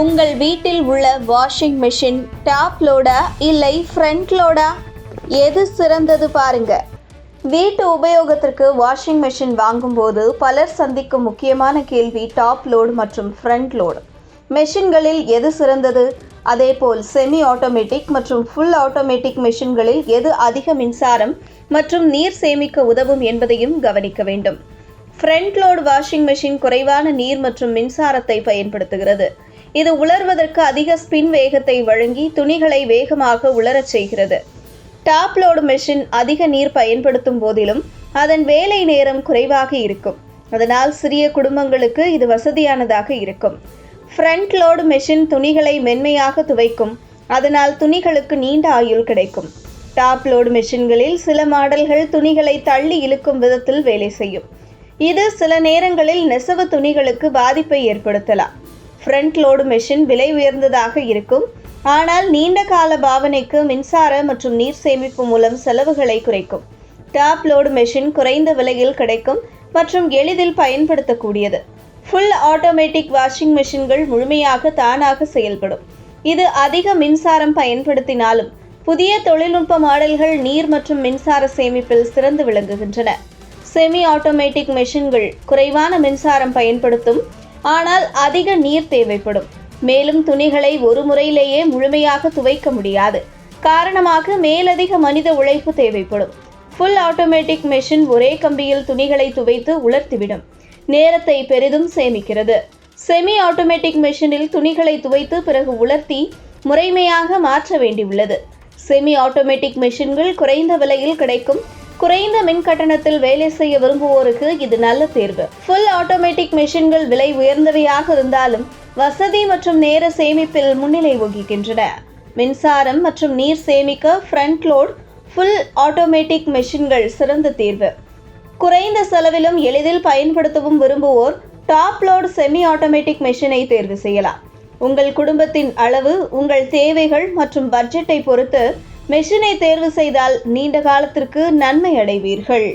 உங்கள் வீட்டில் உள்ள வாஷிங் மிஷின் டாப் லோடா இல்லை ஃப்ரண்ட் லோடா எது சிறந்தது பாருங்க. வீட்டு உபயோகத்திற்கு வாஷிங் மிஷின் வாங்கும்போது பலர் சந்திக்கும் முக்கியமான கேள்வி டாப் லோடு மற்றும் ஃப்ரண்ட் லோடு மெஷின்களில் எது சிறந்தது? அதேபோல் செமி ஆட்டோமேட்டிக் மற்றும் ஃபுல் ஆட்டோமேட்டிக் மெஷின்களில் எது அதிக மின்சாரம் மற்றும் நீர் சேமிக்க உதவும் என்பதையும் கவனிக்க வேண்டும். ஃப்ரண்ட் லோடு வாஷிங் மெஷின் குறைவான நீர் மற்றும் மின்சாரத்தை பயன்படுத்துகிறது. இது உலர்வதற்கு அதிக ஸ்பின் வேகத்தை வழங்கி துணிகளை வேகமாக உலரச் செய்கிறது. டாப் லோடு மெஷின் அதிக நீர் பயன்படுத்தும் போதிலும் அதன் வேலை நேரம் குறைவாக இருக்கும். அதனால் சிறிய குடும்பங்களுக்கு இது வசதியானதாக இருக்கும். ஃப்ரண்ட் லோடு மெஷின் துணிகளை மென்மையாக துவைக்கும். அதனால் துணிகளுக்கு நீண்ட ஆயுள் கிடைக்கும். டாப் லோடு மெஷின்களில் சில மாடல்கள் துணிகளை தள்ளி இழுக்கும் விதத்தில் வேலை செய்யும். இது சில நேரங்களில் நெசவு துணிகளுக்கு பாதிப்பை ஏற்படுத்தலாம். ஃப்ரண்ட் லோடு மெஷின் விலை உயர்ந்ததாக இருக்கும். ஆனால் நீண்ட கால பாவனைக்கு மின்சார மற்றும் நீர் சேமிப்பு மூலம் செலவுகளை குறைக்கும். டாப் லோடு மெஷின் குறைந்த விலையில் கிடைக்கும் மற்றும் எளிதில் பயன்படுத்தக்கூடியது. ஃபுல் ஆட்டோமேட்டிக் வாஷிங் மெஷின்கள் முழுமையாக தானாக செயல்படும். இது அதிக மின்சாரம் பயன்படுத்தினாலும் புதிய தொழில்நுட்ப மாடல்கள் நீர் மற்றும் மின்சார சேமிப்பில் சிறந்து விளங்குகின்றன. செமி ஆட்டோமேட்டிக் மெஷின்கள் குறைவான மின்சாரம் பயன்படுத்தும் ஆனால் அதிக நீர் தேவைப்படும். மேலும் துணிகளை ஒரு முறையிலேயே முழுமையாக துவைக்க முடியாது. காரணமாக மேலதிக மனித உழைப்பு தேவைப்படும். ஃபுல் ஆட்டோமேட்டிக் மெஷின் ஒரே கம்பியில் துணிகளை துவைத்து உலர்த்திவிடும். நேரத்தை பெரிதும் சேமிக்கிறது. செமி ஆட்டோமேட்டிக் மெஷினில் துணிகளை துவைத்து பிறகு உலர்த்தி முறைமையாக மாற்ற வேண்டியுள்ளது. செமி ஆட்டோமேட்டிக் மெஷின்கள் குறைந்த விலையில் கிடைக்கும். குறைந்த மின் கட்டணத்தில் வேலை செய்ய விரும்புவோருக்கு இது நல்ல தேர்வு. ஃபுல் ஆட்டோமேட்டிக் மெஷின்கள் விலை உயர்ந்தவையாக இருந்தாலும் வசதி மற்றும் நேர சேமிப்பில் முன்னிலை வகிக்கின்றன. மின்சாரம் மற்றும் நீர் சேமிக்க ஃப்ரண்ட் லோட் ஃபுல் ஆட்டோமேட்டிக் மெஷின்கள் சிறந்த தேர்வு. குறைந்த செலவிலும் எளிதில் பயன்படுத்தவும் விரும்புவோர் டாப் லோட் செமி ஆட்டோமேட்டிக் மெஷினை தேர்வு செய்யலாம். உங்கள் குடும்பத்தின் அளவு உங்கள் தேவைகள் மற்றும் பட்ஜெட்டை பொறுத்து மெஷினை தேர்வு செய்தால் நீண்ட காலத்திற்கு நன்மை அடைவீர்கள்